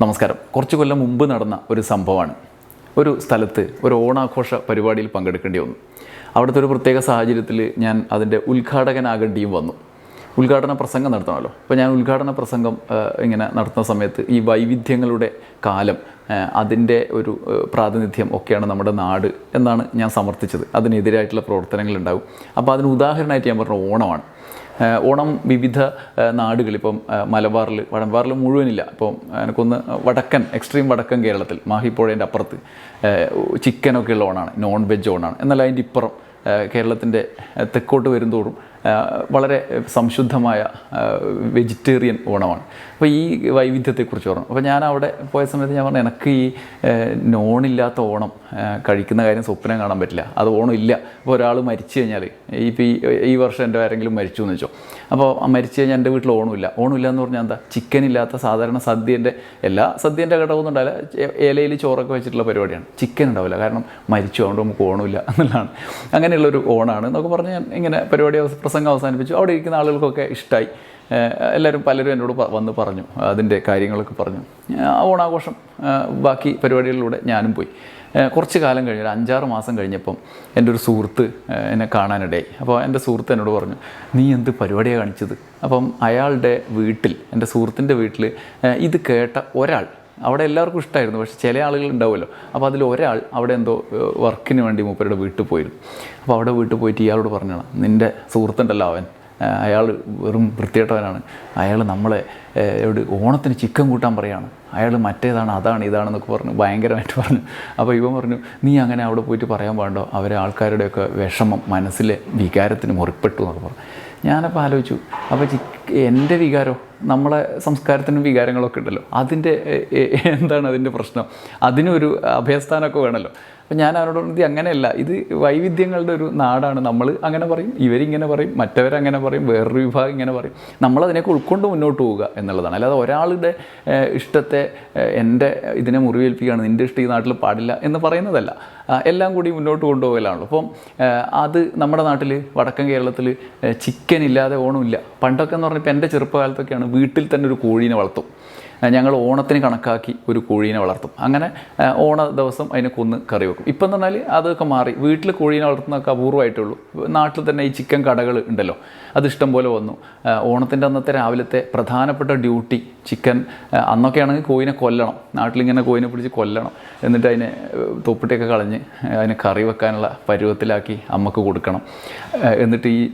നമസ്കാരം. കുറച്ച് കൊല്ലം മുമ്പ് നടന്ന ഒരു സംഭവമാണ്. ഒരു സ്ഥലത്ത് ഒരു ഓണാഘോഷ പരിപാടിയിൽ പങ്കെടുക്കേണ്ടി വന്നു. അവിടുത്തെ ഒരു പ്രത്യേക സാഹചര്യത്തിൽ ഞാൻ അതിന്റെ ഉദ്ഘാടകനാകേണ്ടിയും വന്നു. ഉദ്ഘാടന പ്രസംഗം നടത്തണമല്ലോ. അപ്പോൾ ഞാൻ ഉദ്ഘാടന പ്രസംഗം ഇങ്ങനെ നടത്തുന്ന സമയത്ത് ഈ വൈവിധ്യങ്ങളുടെ കാലം അതിന്റെ ഒരു പ്രാതിനിധ്യം ഒക്കെയാണ് നമ്മുടെ നാട് എന്നാണ് ഞാൻ സമർത്ഥിച്ചത്. അതിനെതിരായിട്ടുള്ള പ്രവർത്തനങ്ങളുണ്ടാവും. അപ്പോൾ അതിന് ഉദാഹരണമായിട്ട് ഞാൻ പറഞ്ഞ ഓണമാണ്. ഓണം വിവിധ നാടുകൾ ഇപ്പം മലബാറിൽ മലബാറിൽ മുഴുവനില്ല. ഇപ്പം എനിക്കൊന്ന് വടക്കൻ എക്സ്ട്രീം വടക്കൻ കേരളത്തിൽ മാഹിപ്പുഴേന്റെ അപ്പുറത്ത് ചിക്കനൊക്കെയുള്ള ഓണാണ് നോൺ വെജ് ഓണാണ്. എന്നാൽ അതിന്റെ ഇപ്പുറം കേരളത്തിന്റെ തെക്കോട്ട് വരുന്തോറും വളരെ സംശുദ്ധമായ വെജിറ്റേറിയൻ ഓണമാണ്. അപ്പോൾ ഈ വൈവിധ്യത്തെക്കുറിച്ച് പറഞ്ഞു. അപ്പോൾ ഞാൻ അവിടെ പോയ സമയത്ത് ഞാൻ പറഞ്ഞു എനിക്ക് ഈ നോണില്ലാത്ത ഓണം കഴിക്കുന്ന കാര്യം സ്വപ്നം കാണാൻ പറ്റില്ല. അത് ഓണം ഇല്ല അപ്പോൾ ഒരാൾ മരിച്ചു കഴിഞ്ഞാൽ ഇപ്പോൾ ഈ ഈ വർഷം എന്റെ ആരെങ്കിലും മരിച്ചു എന്ന് വെച്ചോ. അപ്പോൾ മരിച്ചു കഴിഞ്ഞാൽ എന്റെ വീട്ടിൽ ഓണമില്ല. ഓണമില്ല എന്ന് പറഞ്ഞാൽ എന്താ? ചിക്കൻ ഇല്ലാത്ത സാധാരണ സദ്യന്റെ എല്ലാ സദ്യന്റെ ഘടകമൊന്നും ഉണ്ടാവില്ല ഇലയിൽ ചോറൊക്കെ വെച്ചിട്ടുള്ള പരിപാടിയാണ്. ചിക്കൻ ഉണ്ടാവില്ല. കാരണം മരിച്ചു അതുകൊണ്ട് നമുക്ക് ഓണമില്ല എന്നുള്ളതാണ്. അങ്ങനെയുള്ളൊരു ഓണാണ്. എന്നൊക്കെ പറഞ്ഞ് ഞാൻ ഇങ്ങനെ പരിപാടി പ്രസംഗം അവസാനിപ്പിച്ചു. അവിടെ ഇരിക്കുന്ന ആളുകൾക്കൊക്കെ ഇഷ്ടമായി എല്ലാവരും പലരും എന്നോട് വന്ന് പറഞ്ഞു അതിന്റെ കാര്യങ്ങളൊക്കെ പറഞ്ഞു. ഓണാഘോഷം ബാക്കി പരിപാടികളിലൂടെ ഞാനും പോയി. കുറച്ച് കാലം കഴിഞ്ഞ് ഒരു അഞ്ചാറ് മാസം കഴിഞ്ഞപ്പം എന്റെ ഒരു സുഹൃത്ത് എന്നെ കാണാനിടയായി. അപ്പോൾ എന്റെ സുഹൃത്ത് എന്നോട് പറഞ്ഞു നീ എന്ത് പരിപാടിയാണ് കാണിച്ചത്? അപ്പം അയാളുടെ വീട്ടിൽ എന്റെ സുഹൃത്തിന്റെ വീട്ടിൽ ഇത് കേട്ട ഒരാൾ അവിടെ എല്ലാവർക്കും ഇഷ്ടമായിരുന്നു പക്ഷേ ചില ആളുകൾ ഉണ്ടാവുമല്ലോ. അപ്പോൾ അതിൽ ഒരാൾ അവിടെ എന്തോ വർക്കിന് വേണ്ടി മൂപ്പരുടെ വീട്ടിൽ പോയിരുന്നു. അപ്പോൾ അവിടെ വീട്ടിൽ പോയിട്ട് ഇയാളോട് പറഞ്ഞാണ് നിന്റെ സുഹൃത്തുണ്ടല്ലോ അവൻ. അയാൾ വെറും വൃത്തികെട്ടവനാണ്. അയാൾ നമ്മളെ എവിടെ ഓണത്തിന് ചിക്കൻ കൂട്ടാൻ പറയാണ്. അയാൾ മറ്റേതാണ് അതാണ് ഇതാണെന്നൊക്കെ പറഞ്ഞു ഭയങ്കരമായിട്ട് പറഞ്ഞു. അപ്പോൾ ഇവൻ പറഞ്ഞു നീ അങ്ങനെ അവിടെ പോയിട്ട് പറയാൻ പാടോ അവരെ ആൾക്കാരുടെയൊക്കെ വിഷമം മനസ്സിലെ വികാരത്തിന് മുറിപ്പെട്ടു എന്നൊക്കെ പറഞ്ഞു. ഞാനപ്പോൾ ആലോചിച്ചു അപ്പോൾ എന്റെ വികാരം? നമ്മളെ സംസ്കാരത്തിനും വികാരങ്ങളൊക്കെ ഉണ്ടല്ലോ. അതിന്റെ എന്താണ് അതിന്റെ പ്രശ്നം? അതിനൊരു അഭയസ്ഥാനമൊക്കെ വേണമല്ലോ. അപ്പം ഞാൻ അവരോട് പറഞ്ഞത് അങ്ങനെയല്ല. ഇത് വൈവിധ്യങ്ങളുടെ ഒരു നാടാണ് നമ്മൾ. അങ്ങനെ പറയും ഇവരിങ്ങനെ പറയും മറ്റവരങ്ങനെ പറയും വേറൊരു വിഭാഗം ഇങ്ങനെ പറയും. നമ്മളതിനൊക്കെ ഉൾക്കൊണ്ട് മുന്നോട്ട് പോവുക എന്നുള്ളതാണ്. അല്ലാതെ ഒരാളുടെ ഇഷ്ടത്തെ എന്റെ ഇതിനെ മുറിവേൽപ്പിക്കുകയാണ് നിന്റെ ഇഷ്ടം ഈ നാട്ടിൽ പാടില്ല എന്ന് പറയുന്നതല്ല. എല്ലാം കൂടി മുന്നോട്ട് കൊണ്ടുപോകലാണല്ലോ. അപ്പം അത് നമ്മുടെ നാട്ടിൽ വടക്കൻ കേരളത്തിൽ ചിക്കൻ ഇല്ലാതെ ഓണമില്ല. പണ്ടൊക്കെ എന്ന് പറഞ്ഞാൽ ഇപ്പം എന്റെ ചെറുപ്പകാലത്തൊക്കെയാണ് വീട്ടിൽ തന്നെ ഒരു കോഴീനെ വളർത്തും. ഞങ്ങൾ ഓണത്തിന് കണക്കാക്കി ഒരു കോഴീനെ വളർത്തും. അങ്ങനെ ഓണ ദിവസം അതിനെ കൊന്ന് കറി വെക്കും. ഇപ്പം എന്ന് പറഞ്ഞാൽ അതൊക്കെ മാറി. വീട്ടിൽ കോഴീനെ വളർത്തുന്നതൊക്കെ അപൂർവമായിട്ടേ ഉള്ളൂ. നാട്ടിൽ തന്നെ ഈ ചിക്കൻ കടകൾ ഉണ്ടല്ലോ അത് ഇഷ്ടം പോലെ വന്നു. ഓണത്തിന്റെ അന്നത്തെ രാവിലത്തെ പ്രധാനപ്പെട്ട ഡ്യൂട്ടി ചിക്കൻ അന്നൊക്കെ അന്നൊക്കെയാണെങ്കിൽ കോഴിനെ കൊല്ലണം. നാട്ടിലിങ്ങനെ കോഴിനെ പിടിച്ച് കൊല്ലണം. എന്നിട്ട് അതിനെ തൊപ്പിട്ടൊക്കെ കളഞ്ഞ് അതിനെ കറി വെക്കാനുള്ള പരുവത്തിലാക്കി അമ്മയ്ക്ക് കൊടുക്കണം. എന്നിട്ട് ഈ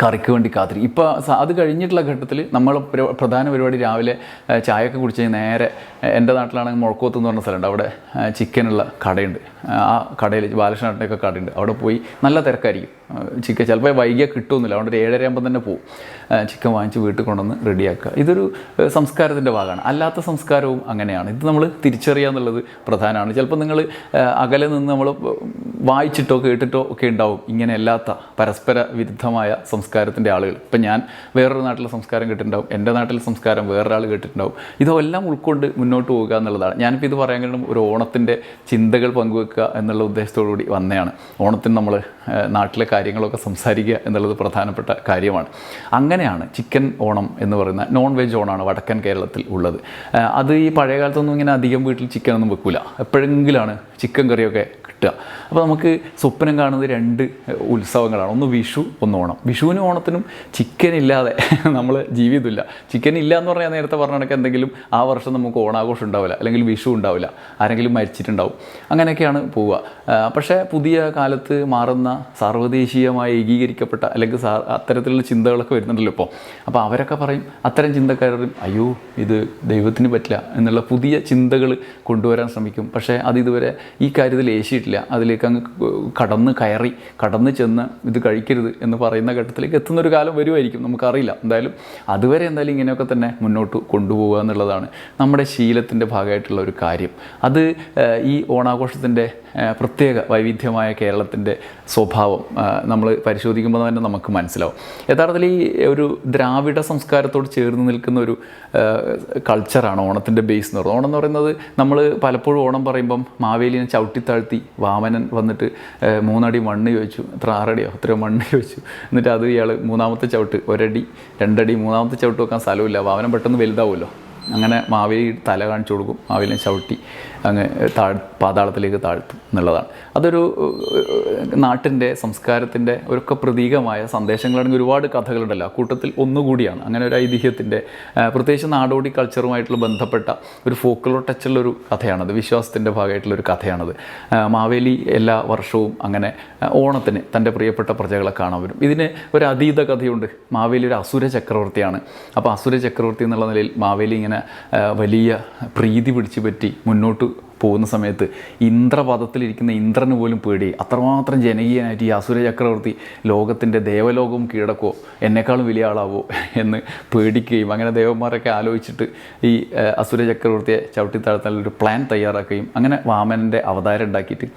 കറിക്ക് വേണ്ടി കാത്തിരിക്കും ഇപ്പോൾ അത് കഴിഞ്ഞിട്ടുള്ള ഘട്ടത്തിൽ നമ്മൾ പ്രധാന പരിപാടി രാവിലെ ചായയൊക്കെ കുടിച്ച് നേരെ എന്റെ നാട്ടിലാണെങ്കിൽ മുഴക്കോത്ത് എന്ന് പറഞ്ഞ സ്ഥലമുണ്ട്. അവിടെ ചിക്കനുള്ള കടയുണ്ട്. ആ കടയിൽ ബാലകൃഷ്ണേട്ടന്റെയൊക്കെ കടയുണ്ട്. അവിടെ പോയി നല്ല തിരക്കായിരിക്കും. ചിക്കൻ ചിലപ്പോൾ വൈകിയാൽ കിട്ടുമെന്നില്ല അതുകൊണ്ട് ഒരു ഏഴര ആകുമ്പോൾ തന്നെ പോകും ചിക്കൻ വാങ്ങിച്ച് വീട്ടിൽ കൊണ്ടുവന്ന് റെഡിയാക്കുക. ഇതൊരു സംസ്കാരത്തിന്റെ ഭാഗമാണ്. അല്ലാത്ത സംസ്കാരവും അങ്ങനെയാണ്. ഇത് നമ്മൾ തിരിച്ചറിയുക എന്നുള്ളത് പ്രധാനമാണ്. ചിലപ്പോൾ നിങ്ങൾ അകലെ നിന്ന് നമ്മൾ വായിച്ചിട്ടോ കേട്ടിട്ടോ ഒക്കെ ഉണ്ടാവും. ഇങ്ങനെ അല്ലാത്ത പരസ്പര വിരുദ്ധമായ സംസ്കാരത്തിന്റെ ആളുകൾ. ഇപ്പം ഞാൻ വേറൊരു നാട്ടിലെ സംസ്കാരം കേട്ടിട്ടുണ്ടാവും. എന്റെ നാട്ടിലെ സംസ്കാരം വേറൊരാൾ കേട്ടിട്ടുണ്ടാവും. ഇതെല്ലാം ഉൾക്കൊണ്ട് മുന്നോട്ട് പോകുക എന്നുള്ളതാണ്. ഞാനിപ്പോൾ ഇത് പറയാൻ കാരണം ഒരു ഓണത്തിന്റെ ചിന്തകൾ പങ്കുവെക്കുക എന്നുള്ള ഉദ്ദേശത്തോടു കൂടി വന്നതാണ്. ഓണത്തിന് നമ്മൾ നാട്ടിലെ കാര്യങ്ങളൊക്കെ സംസാരിക്കുക എന്നുള്ളത് പ്രധാനപ്പെട്ട കാര്യമാണ്. അങ്ങനെയാണ് ചിക്കൻ ഓണം എന്ന് പറയുന്ന നോൺ വെജ് ഓണാണ് വടക്കൻ കേരളത്തിൽ ഉള്ളത്. അത് ഈ പഴയ കാലത്തൊന്നും ഇങ്ങനെ അധികം വീട്ടിൽ ചിക്കൻ ഒന്നും വെക്കില്ല എപ്പോഴെങ്കിലാണ് ചിക്കൻ കറിയൊക്കെ കിട്ടുക. അപ്പോൾ നമുക്ക് സ്വപ്നം കാണുന്നത് രണ്ട് ഉത്സവങ്ങളാണ്. ഒന്ന് വിഷു ഒന്ന് ഓണം. വിഷുവിനും ഓണത്തിനും ചിക്കൻ ഇല്ലാതെ നമ്മൾ ജീവിതമില്ല. ചിക്കൻ ഇല്ല എന്ന് പറഞ്ഞാൽ നേരത്തെ പറഞ്ഞ കണക്ക് എന്തെങ്കിലും ആ വർഷം നമുക്ക് ഓണാഘോഷം ഉണ്ടാവില്ല. അല്ലെങ്കിൽ വിഷു ഉണ്ടാവില്ല. ആരെങ്കിലും മരിച്ചിട്ടുണ്ടാവും. അങ്ങനെയൊക്കെയാണ് പോവുക. പക്ഷേ പുതിയ കാലത്ത് മാറുന്ന സാർവദേശീയമായി ഏകീകരിക്കപ്പെട്ട അല്ലെങ്കിൽ അത്തരത്തിലുള്ള ചിന്തകളൊക്കെ വരുന്നുണ്ടല്ലോ ഇപ്പോൾ അപ്പോൾ അവരൊക്കെ പറയും അത്തരം ചിന്തക്കാരും അയ്യോ ഇത് ദൈവത്തിന് പറ്റില്ല എന്നുള്ള പുതിയ ചിന്തകൾ കൊണ്ടുവരാൻ ശ്രമിക്കും. പക്ഷേ അത് ഇതുവരെ ഈ കാര്യത്തിൽ ഏശിയിട്ടില്ല. അതിലേക്ക് അങ്ങ് കടന്ന് കയറി കടന്ന് ചെന്ന് ഇത് കഴിക്കരുത് എന്ന് പറയുന്ന ഘട്ടത്തിലേക്ക് എത്തുന്ന ഒരു കാലം വരുമായിരിക്കും. നമുക്കറിയില്ല. എന്തായാലും അതുവരെ എന്തായാലും ഇങ്ങനെയൊക്കെ തന്നെ മുന്നോട്ട് കൊണ്ടുപോകുക എന്നുള്ളതാണ് നമ്മുടെ ശീലത്തിന്റെ ഭാഗമായിട്ടുള്ള ഒരു കാര്യം. അത് ഈ ഓണാഘോഷത്തിന്റെ പ്രത്യേക വൈവിധ്യമായ കേരളത്തിന്റെ സ്വഭാവം നമ്മൾ പരിശോധിക്കുമ്പോൾ തന്നെ നമുക്ക് മനസ്സിലാവും. യഥാർത്ഥത്തിൽ ഈ ഒരു ദ്രാവിഡ സംസ്കാരത്തോട് ചേർന്ന് നിൽക്കുന്ന ഒരു കൾച്ചറാണ് ഓണത്തിന്റെ ബേസ് എന്ന് പറയുന്നത്. ഓണം എന്ന് പറയുന്നത് നമ്മൾ പലപ്പോഴും ഓണം പറയുമ്പം മാവേലിനെ ചവിട്ടിത്താഴ്ത്തി വാമനൻ വന്നിട്ട് മൂന്നടി മണ്ണ് ചോദിച്ചു. എത്ര ആറടിയോ? എത്രയോ മണ്ണ് ചോദിച്ചു. എന്നിട്ട് അത് ഇയാൾ മൂന്നാമത്തെ ചവിട്ട് ഒരടി രണ്ടടി മൂന്നാമത്തെ ചവിട്ട് വെക്കാൻ സ്ഥലമില്ല വാമനം പെട്ടെന്ന് വലുതാവുമല്ലോ. അങ്ങനെ മാവേലി തല കാണിച്ചു കൊടുക്കും. മാവേലിനെ ചവിട്ടി. അങ്ങ് താഴ് പാതാളത്തിലേക്ക് താഴ്ത്തും എന്നുള്ളതാണ്. അതൊരു നാട്ടിന്റെ സംസ്കാരത്തിന്റെ ഒരൊക്കെ പ്രതീകമായ സന്ദേശങ്ങളാണെങ്കിൽ ഒരുപാട് കഥകളുണ്ടല്ലോ. കൂട്ടത്തിൽ ഒന്നുകൂടിയാണ്. അങ്ങനെ ഒരു ഐതിഹ്യത്തിന്റെ പ്രത്യേകിച്ച് നാടോടി കൾച്ചറുമായിട്ടുള്ള ബന്ധപ്പെട്ട ഒരു ഫോക്കലോ ടച്ചുള്ള ഒരു കഥയാണത്. വിശ്വാസത്തിന്റെ ഭാഗമായിട്ടുള്ള ഒരു കഥയാണത് മാവേലി എല്ലാ വർഷവും അങ്ങനെ ഓണത്തിന് തന്റെ പ്രിയപ്പെട്ട പ്രജകളെ കാണാൻ വരും. ഇതിന് ഒരു അതീത കഥയുണ്ട്. മാവേലി ഒരു അസുര ചക്രവർത്തിയാണ്. അപ്പോൾ അസുര ചക്രവർത്തി എന്നുള്ള നിലയിൽ മാവേലി ഇങ്ങനെ വലിയ പ്രീതി പിടിച്ചു പറ്റി മുന്നോട്ട് പോകുന്ന സമയത്ത് ഇന്ദ്രപദത്തിലിരിക്കുന്ന ഇന്ദ്രന് പോലും പേടി. അത്രമാത്രം ജനകീയനായിട്ട് ഈ അസുര ചക്രവർത്തി ലോകത്തിന്റെ ദേവലോകവും കീഴടക്കോ എന്നെക്കാളും വലിയ ആളാവോ? എന്ന് പേടിക്കുകയും അങ്ങനെ ദേവന്മാരൊക്കെ ആലോചിച്ചിട്ട് ഈ അസുര ചക്രവർത്തിയെ ചവിട്ടിത്താഴ്ത്താൻ ഒരു പ്ലാൻ തയ്യാറാക്കുകയും അങ്ങനെ വാമനന്റെ അവതാരം ഉണ്ടാക്കിയിട്ട്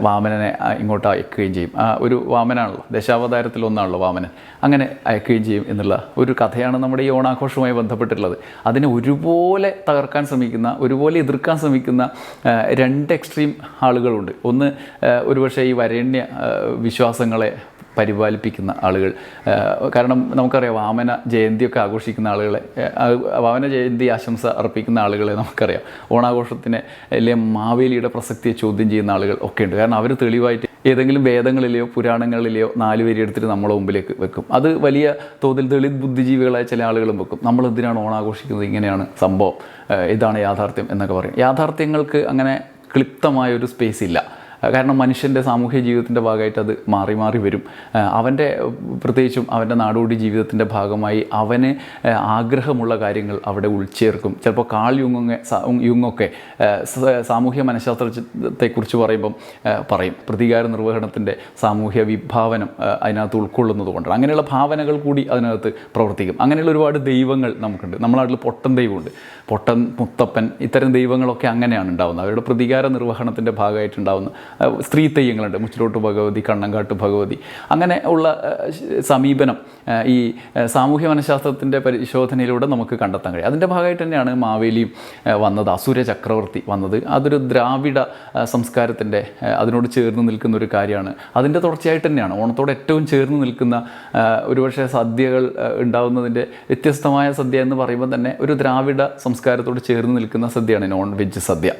വാമനനെ ഇങ്ങോട്ട് അയക്കുകയും ചെയ്യും. ഒരു വാമനാണല്ലോ ദശാവതാരത്തിൽ ഒന്നാണല്ലോ വാമനൻ. അങ്ങനെ അയക്കുകയും ചെയ്യും എന്നുള്ള ഒരു കഥയാണ് നമ്മുടെ ഈ ഓണാഘോഷവുമായി ബന്ധപ്പെട്ടിട്ടുള്ളത്. അതിനെ ഒരുപോലെ തകർക്കാൻ ശ്രമിക്കുന്ന ഒരുപോലെ എതിർക്കാൻ ശ്രമിക്കുന്ന രണ്ട് എക്സ്ട്രീം ആളുകളുണ്ട്. ഒന്ന് ഒരുപക്ഷെ ഈ വരേണ്യ വിശ്വാസങ്ങളെ പരിപാലിപ്പിക്കുന്ന ആളുകൾ. കാരണം നമുക്കറിയാം വാമന ജയന്തിയൊക്കെ ആഘോഷിക്കുന്ന ആളുകളെ വാമന ജയന്തി ആശംസ അർപ്പിക്കുന്ന ആളുകളെ നമുക്കറിയാം. ഓണാഘോഷത്തിന് അല്ലെ മാവേലിയുടെ പ്രസക്തിയെ ചോദ്യം ചെയ്യുന്ന ആളുകൾ ഒക്കെ ഉണ്ട്. കാരണം അവർ തെളിവായിട്ട് ഏതെങ്കിലും വേദങ്ങളിലെയോ പുരാണങ്ങളിലെയോ നാല് വരി എടുത്തിട്ട് നമ്മളെ മുമ്പിലേക്ക് വെക്കും. അത് വലിയ തോതിൽ ദളിത് ബുദ്ധിജീവികളായ ചില ആളുകളും വെക്കും. നമ്മൾ എന്തിനാണ് ഓണാഘോഷിക്കുന്നത്? ഇങ്ങനെയാണ് സംഭവം. ഇതാണ് യാഥാർത്ഥ്യം എന്നൊക്കെ പറയും. യാഥാർത്ഥ്യങ്ങൾക്ക് അങ്ങനെ ക്ലിപ്തമായ ഒരു സ്പേസ് ഇല്ല. കാരണം മനുഷ്യന്റെ സാമൂഹ്യ ജീവിതത്തിന്റെ ഭാഗമായിട്ട് അത് മാറി മാറി വരും. അവന്റെ പ്രത്യേകിച്ചും അവന്റെ നാടോടി ജീവിതത്തിന്റെ ഭാഗമായി അവന് ആഗ്രഹമുള്ള കാര്യങ്ങൾ അവിടെ ഉൾച്ചേർക്കും. ചിലപ്പോൾ കാൾ യുങ്ങൊക്കെ യുങ്ങൊക്കെ സാമൂഹ്യ മനഃശാസ്ത്രത്തെക്കുറിച്ച് പറയുമ്പം പറയും. പ്രതികാര നിർവഹണത്തിന്റെ സാമൂഹ്യ വിഭാവനം അതിനകത്ത് ഉൾക്കൊള്ളുന്നത് കൊണ്ടാണ്. അങ്ങനെയുള്ള ഭാവനകൾ കൂടി അതിനകത്ത് പ്രവർത്തിക്കും. അങ്ങനെയുള്ള ഒരുപാട് ദൈവങ്ങൾ നമുക്കുണ്ട്. നമ്മുടെ നാട്ടിൽ പൊട്ടൻ ദൈവമുണ്ട്. പൊട്ടൻ മുത്തപ്പൻ ഇത്തരം ദൈവങ്ങളൊക്കെ അങ്ങനെയാണ് ഉണ്ടാകുന്നത് അവരുടെ പ്രതികാര നിർവഹണത്തിന്റെ ഭാഗമായിട്ടുണ്ടാകുന്ന സ്ത്രീ തെയ്യങ്ങളുണ്ട്. മുച്ചിലോട്ട് ഭഗവതി കണ്ണങ്കാട്ട് ഭഗവതി. അങ്ങനെ ഉള്ള സമീപനം ഈ സാമൂഹ്യ മനഃശാസ്ത്രത്തിന്റെ പരിശോധനയിലൂടെ നമുക്ക് കണ്ടെത്താൻ കഴിയും. അതിന്റെ ഭാഗമായിട്ട് തന്നെയാണ് മാവേലിയും വന്നത് അസുര ചക്രവർത്തി വന്നത്. അതൊരു ദ്രാവിഡ സംസ്കാരത്തിന്റെ അതിനോട് ചേർന്ന് നിൽക്കുന്ന ഒരു കാര്യമാണ്. അതിന്റെ തുടർച്ചയായിട്ട് തന്നെയാണ്. ഓണത്തോട് ഏറ്റവും ചേർന്ന് നിൽക്കുന്ന ഒരുപക്ഷെ സദ്യകൾ ഉണ്ടാവുന്നതിന്റെ വ്യത്യസ്തമായ സദ്യ എന്ന് പറയുമ്പോൾ തന്നെ ഒരു ദ്രാവിഡ സംസ്കാരത്തോട് ചേർന്ന് നിൽക്കുന്ന സദ്യയാണ് നോൺ വെജ് സദ്യ.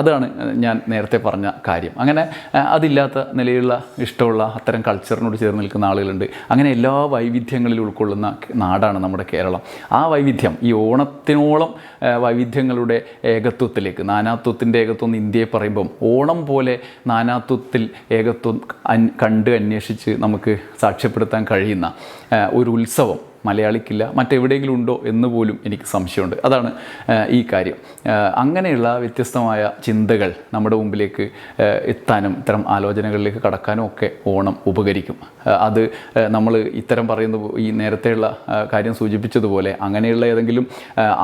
അതാണ് ഞാൻ നേരത്തെ പറഞ്ഞ കാര്യം. അങ്ങനെ ഏഹ് അതില്ലാത്ത നിലയിലുള്ള ഇഷ്ടമുള്ള അത്തരം കൾച്ചറിനോട് ചേർന്ന് നിൽക്കുന്ന ആളുകളുണ്ട്. അങ്ങനെ എല്ലാ വൈവിധ്യങ്ങളിലും ഉൾക്കൊള്ളുന്ന നാടാണ് നമ്മുടെ കേരളം. ആ വൈവിധ്യം ഈ ഓണത്തിനോളം വൈവിധ്യങ്ങളുടെ ഏകത്വത്തിലേക്ക് നാനാത്വത്തിന്റെ ഏകത്വം എന്ന് ഇന്ത്യയെ പറയുമ്പം ഓണം പോലെ നാനാത്വത്തിൽ ഏകത്വം കണ്ട് അന്വേഷിച്ച് നമുക്ക് സാക്ഷ്യപ്പെടുത്താൻ കഴിയുന്ന ഒരു ഉത്സവം മലയാളിക്കില്ല മറ്റെവിടെയെങ്കിലും ഉണ്ടോ എന്ന് പോലും എനിക്ക് സംശയമുണ്ട്. അതാണ് ഈ കാര്യം. അങ്ങനെയുള്ള വ്യത്യസ്തമായ ചിന്തകൾ നമ്മുടെ മുമ്പിലേക്ക് എത്താനും ഇത്തരം ആലോചനകളിലേക്ക് കടക്കാനും ഒക്കെ ഓണം ഉപകരിക്കും. അത് നമ്മൾ ഇത്തരം പറയുന്ന ഈ നേരത്തെയുള്ള കാര്യം സൂചിപ്പിച്ചതുപോലെ അങ്ങനെയുള്ള ഏതെങ്കിലും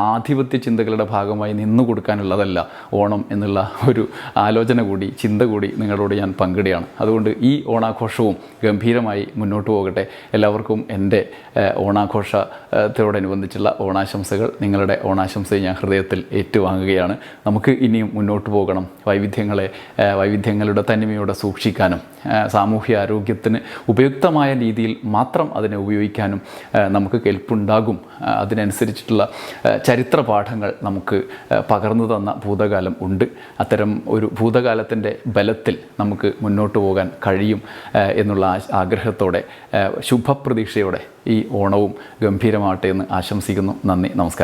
ആധിപത്യ ചിന്തകളുടെ ഭാഗമായി നിന്നു കൊടുക്കാനുള്ളതല്ല ഓണം എന്നുള്ള ഒരു ആലോചന കൂടി ചിന്ത കൂടി നിങ്ങളോട് ഞാൻ പങ്കിടുകയാണ്. അതുകൊണ്ട് ഈ ഓണാഘോഷവും ഗംഭീരമായി മുന്നോട്ട് പോകട്ടെ. എല്ലാവർക്കും എന്റെ ഏഹ്, ഓണാഘോഷത്തോടനുബന്ധിച്ചുള്ള ഓണാശംസകൾ നിങ്ങളുടെ ഓണാശംസയെ ഞാൻ ഹൃദയത്തിൽ ഏറ്റുവാങ്ങുകയാണ്. നമുക്ക് ഇനിയും മുന്നോട്ട് പോകണം. വൈവിധ്യങ്ങളെ വൈവിധ്യങ്ങളുടെ തനിമയോടെ സൂക്ഷിക്കാനും സാമൂഹ്യ ആരോഗ്യത്തിന് ഉപയുക്തമായ രീതിയിൽ മാത്രം അതിനെ ഉപയോഗിക്കാനും നമുക്ക് കെൽപ്പുണ്ടാകും. അതിനനുസരിച്ചിട്ടുള്ള ചരിത്ര പാഠങ്ങൾ നമുക്ക് പകർന്നു തന്ന ഭൂതകാലം ഉണ്ട്. അത്തരം ഒരു ഭൂതകാലത്തിന്റെ ബലത്തിൽ നമുക്ക് മുന്നോട്ട് പോകാൻ കഴിയും എന്നുള്ള ആഗ്രഹത്തോടെ ശുഭപ്രതീക്ഷയോടെ ഈ ഓണവും ഗംഭീരമാവട്ടെ എന്ന് ആശംസിക്കുന്നു. നന്ദി. നമസ്കാരം.